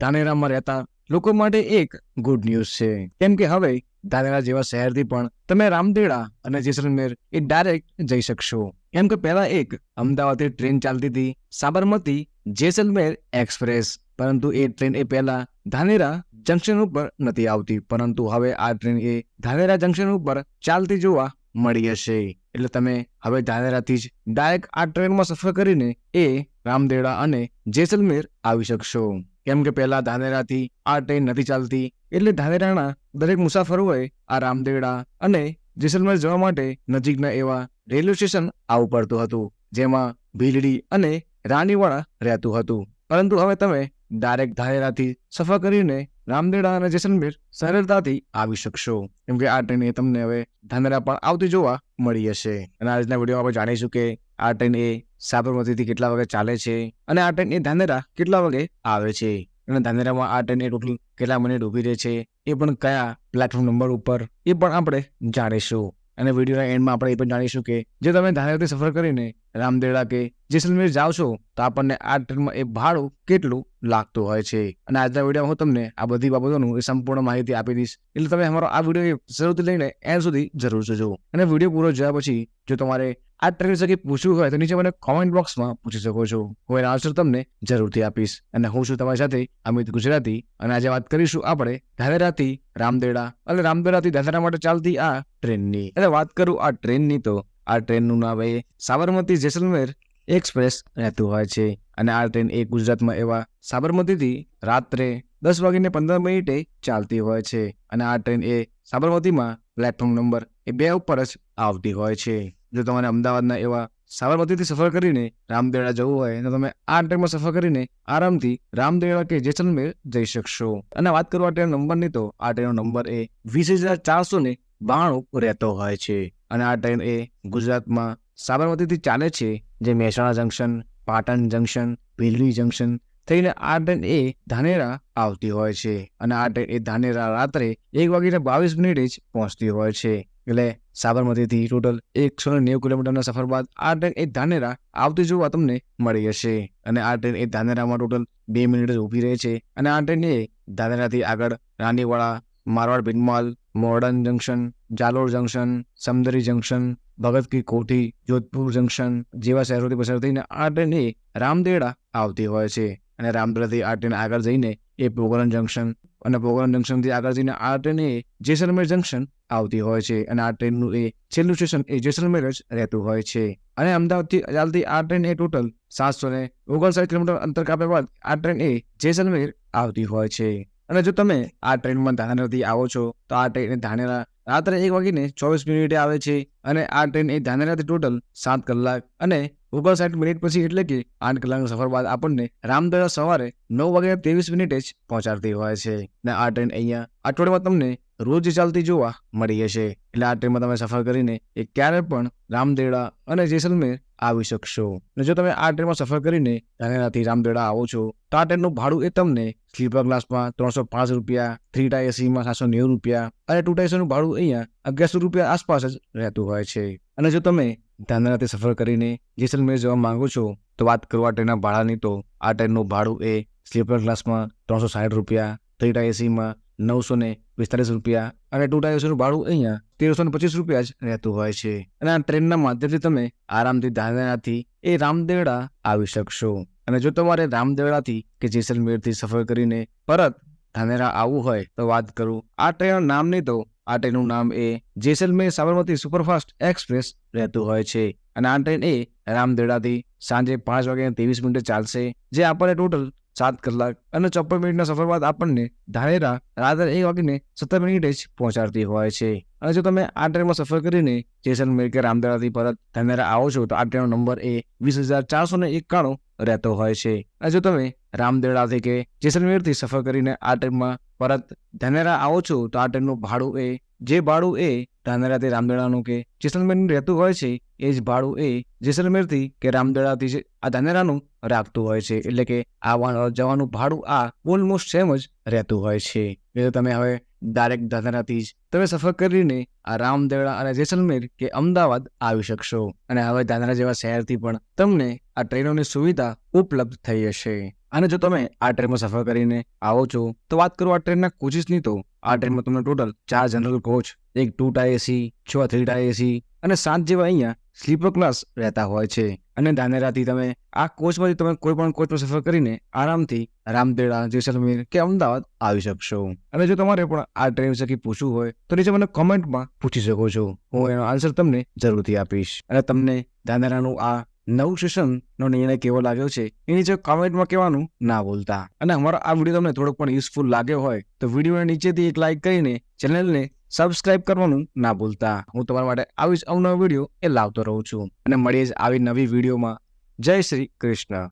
ધાનેરામાં રહેતા લોકો માટે એક ગુડ ન્યૂઝ છે. કેમ કે હવે ધાનેરા જેવા શહેરથી પણ તમે રામદેડા અને જેસલમેર એ ડાયરેક્ટ જઈ શકશો. કેમ કે પહેલા એક અમદાવાદથી ટ્રેન ચાલતી હતી, સાબરમતી જેસલમેર એક્સપ્રેસ પરંતુ એ ટ્રેન એ પહેલા ધાનેરા જંકશન ઉપર નથી આવતી. પરંતુ હવે આ ટ્રેન એ ધાનેરા જંકશન ઉપર ચાલતી જોવા મળી હશે. એટલે તમે હવે ધાનેરાથી જ ડાયરેક્ટ આ ટ્રેનમાં સફર કરીને એ રામદેડા અને જેસલમેર આવી શકશો. કેમ કે પહેલા ધાનેરાથી આ ટ્રેન નથી ચાલતી. એટલે ધાનેરાના દરેક મુસાફરોએ આ રામદેડા અને જેસલમેર જવા માટે નજીકના એવા રેલવે સ્ટેશન આવવું પડતું હતું, જેમાં ભીલડી અને રાનીવાડા રહેતું હતું. પરંતુ હવે તમે ડાયરેક્ટ ધારેરાથી સફર કરીને રામદેડા અને જેસલમેર સરળતાથી આવી શકશો. કેમ કે આ ટ્રેન એ તમને હવે ધાનેરા પણ આવતી જોવા મળી હશે. અને આજના વિડીયોમાં આપણે જાણીશું કે આ ટ્રેન એ સાબરમતીથી કેટલા વાગે ચાલે છે અને આ ટ્રેન એ ધાનેરા કેટલા વાગે આવે છે. અને ધાનેરામાં આ ટ્રેન એ ટોટલ કેટલા મિનિટ ઊભી રહે છે એ પણ કયા પ્લેટફોર્મ નંબર ઉપર એ પણ આપણે જાણીશું. અને વિડીયોના એન્ડમાં આપણે એ પણ જાણીશું કે જે તમે ધાનેરાથી સફર કરીને રામદેડા કે જેસલમેર જાઓ છો, તો આપણને આ ટ્રેનમાં એ ભાડું કેટલું લાગતું હોય છે. અને આજના વિડીયોમાં હું તમને આ બધી બાબતોનું એ સંપૂર્ણ માહિતી આપી દઈશ. એટલે તમે અમારો આ વીડિયો શરૂથી લઈને એન્ડ સુધી જરૂર જોજો. અને વીડિયો પૂરો જોયા પછી જો તમારે આ ટ્રેન વિશે કંઈ પૂછવું હોય તો નીચે મને કોમેન્ટ બોક્સમાં પૂછી શકો છો. હું એના આન્સર તમને જરૂરથી આપીશ અને હું છું તમારી સાથે અમિત ગુજરાતી અને આજે વાત કરીશું આપણે ધાવેરાથી રામદેડા. અને રામદેડાથી ધાનેરા માટે ચાલતી આ ટ્રેનની. અને વાત કરું આ ટ્રેનની તો આ ટ્રેનનું નામ એ સાબરમતી જેસલમેર એક્સપ્રેસ રહેતું હોય છે. અને આ ટ્રેન એ ગુજરાતમાં એવા સાબરમતીથી રાત્રે દસ વાગીને પંદર મિનિટે ચાલતી હોય છે. અને આ ટ્રેન એ સાબરમતીમાં પ્લેટફોર્મ નંબર એ બે ઉપર જ આવતી હોય છે. જો તમારે અમદાવાદના એવા સાબરમતીથી સફર કરીને રામદેવડા જવું હોય, તો તમે આ ટ્રેનમાં સફર કરીને આરામથી રામદેવડા કે જેસલમેર જઈ શકશો. અને વાત કરું આ ટ્રેન નંબરની, તો આ ટ્રેનનો નંબર એ વીસ હજાર ચારસો ને બાણું રહેતો હોય છે. અને આ ટ્રેન એ ગુજરાતમાં સાબરમતીથી ચાલે છે, જે Mehsana junction, Patan junction, Bhildi junction થઈને આ ટ્રેન એ ધાનેરા આવતી હોય છે અને આ ટ્રેન એ ધાનેરા રાત્રે એક વાગીને બાવીસ મિનિટે જ પહોંચતી હોય છે. એટલે સાબરમતીથી ટોટલ એકસો ને નેવું કિલોમીટરના સફર બાદ આ ટ્રેન એ ધાનેરા આવતી જોવા તમને મળી હશે અને આ ટ્રેન એ ધાનેરામાં ટોટલ બે મિનિટ જ ઊભી રહે છે. અને આ ટ્રેન એ ધાનેરાથી આગળ Raniwada, Marwar Bhinmal Modran junction, Jalor junction, Samdari junction Bhagat ki Kothi, Jodhpur junction જેવા શહેરોથી પસાર થઈને આ ટ્રેન એ રામદેડા આવતી હોય છે. અને રામદેડાથી આ ટ્રેન આગળ જઈને એ પોગરન જંકશન અને પોગરન જંકશનથી આગળ જઈને આ ટ્રેન એ જેસલમેર જંકશન આવતી હોય છે. અને આ ટ્રેનનું એ છેલ્લું સ્ટેશન એ જેસલમેર જ રહેતું હોય છે. અને અમદાવાદથી ચાલતી આ ટ્રેન એ ટોટલ સાતસો ને ઓગણસાઠ કિલોમીટર અંતર કાપ્યા બાદ આ ટ્રેન એ જેસલમેર આવતી હોય છે. અને જો તમે આ ટ્રેનમાં ધાનેરાથી આવો છો, તો આ ટ્રેન ધાનેરા રાત્રે એક વાગીને ચોવીસ મિનિટે આવે છે અને આ ટ્રેન એ ધાનેરાથી ટોટલ સાત કલાક અને ઓગણસાઠ મિનિટ પછી એટલે કે આઠ કલાકનો સફર બાદ આપણને રામદરા સવારે નવ વાગે ત્રેવીસ મિનિટે જ પહોંચાડતી હોય છે. અને આ ટ્રેન અહીંયા અઠવાડિયામાં તમને રોજ ચાલતી જોવા મળી હશે એટલે આ ટ્રેનમાં તમે સફર કરીને એ ક્યારે પણ રામદેડા અને જેસલમેર આવી શકશો. અને જો તમે આ ટ્રેનમાં સફર કરીને ધાનેરાથી રામદેડા આવો છો, તો આ ટ્રેનનું ભાડું એ તમને સ્લીપર ક્લાસમાં ત્રણસો પાંચ રૂપિયા થ્રી ટાઈ એસીમાં સાતસો નેવું રૂપિયા અને ટુ ટાઈસનું ભાડું અહીંયા અગિયારસો રૂપિયા આસપાસ જ રહેતું હોય છે. અને જો તમે ધાંધાનાથી સફર કરીને જેસલમેર જવા માંગો છો, તો વાત કરો આ ટ્રેનના ભાડાની તો આ ટ્રેનનું ભાડું એ સ્લીપર ક્લાસમાં ત્રણસો સાઠ રૂપિયા થ્રી ટાઈ એસીમાં નવસો ને પિસ્તાલીસ રૂપિયા અને ટુ ટાયર્સનું ભાડું અહીંયા તેરસો ને પચીસ રૂપિયા જ રહેતું હોય છે. અને આ ટ્રેનના માધ્યમથી તમે આરામથી ધાંધાનાથી એ રામદેવડા આવી શકશો. અને જો તમારે રામદેવડાથી કે જેસલમેરથી સફર કરીને પરત ધાનેરા આવવું હોય તો વાત કરું. આ ટ્રેનનું નામ નહીં તો આ ટ્રેનનું નામ એ જેસલમેર સાબરમતી સુપરફાસ્ટ એક્સપ્રેસ રહેતું હોય છે. અને આ ટ્રેન એ રામદેવડાથી સાંજે પાંચ વાગે ત્રેવીસ મિનિટે ચાલશે. જે આપણને ટોટલ સાત કલાક અને ચોપન મિનિટના સફર બાદ આપણને ધાનેરા રાત્રે એક વાગીને સત્તર મિનિટે જ પહોંચાડતી હોય છે. અને જો તમે આ ટ્રેનમાં સફર કરીને જેસલમેર કે રામદેરાથી પરત ધાનેરા આવો છો, તો આ ટ્રેનનો નંબર એ વીસ હજાર ચારસો ને એકાણું રહેતો હોય છે. અને જો તમે રામદેવડાથી કે જેસલમેરથી સફર કરીને આ ટ્રેનમાં પરત ધાનેરા આવો છો, તો આ ટ્રેનનું ભાડું એ, જે ભાડું એ ધાનેરાથી રામદેડાનું કે જેસલમેરનું રહેતું હોય છે, એ જ ભાડું એ જેસલમેરથી કે રામદેડાથી છે આ ધાનેરાનું રાખતું હોય છે. એટલે કે આવવાનું જવાનું ભાડું આ ઓલમોસ્ટ સેમ જ રહેતું હોય છે. એટલે તમે હવે ડાયરેક્ટ ધાનેરાથી જ તમે સફર કરીને આ રામદેવડા અને જેસલમેર કે અમદાવાદ આવી શકશો. અને હવે ધાનેરા જેવા શહેરથી પણ તમને આ ટ્રેનોની સુવિધા ઉપલબ્ધ થઈ હશે. અને જો તમે આ ટ્રેનમાં સફર કરીને આવો છો, તો વાત કરું આ ટ્રેનના કોચિસની તો. આ ટ્રેનમાં તમને ટોટલ ચાર જનરલ કોચ એક ટુ ટાયર એસી છ થ્રી ટાયર એસી અને સાત જેવા અહીંયા સ્લીપર ક્લાસ રહેતા હોય છે. અને ધાનેરાથી તમે આ કોચમાંથી તમે કોઈ પણ કોચમાં સફર કરીને આરામથી રામદેડા, જેસલમેર કે અમદાવાદ આવી શકશો. અને જો તમારે પણ આ ટ્રેન વિશે પૂછવું હોય, તો નીચે મને કોમેન્ટમાં પૂછી શકો છો. હું એનો આન્સર તમને જરૂરથી આપીશ. અને તમને ધાનેરાનું આ નવું સેશનનો નિર્ણય કેવો લાગ્યો છે એની જો કોમેન્ટમાં કહેવાનું ના ભૂલતા અને અમારો આ વીડિયો તમને થોડોક પણ યુઝફુલ લાગ્યો હોય તો વિડીયોને નીચેથી એક લાઇક કરીને ચેનલને સબસ્ક્રાઇબ કરવાનું ના ભૂલતા. હું તમારા માટે આવી જ અવનવો વીડિયો એ લાવતો રહું છું. અને મળીએ જ આવી નવી વિડીયોમાં જય શ્રી કૃષ્ણ.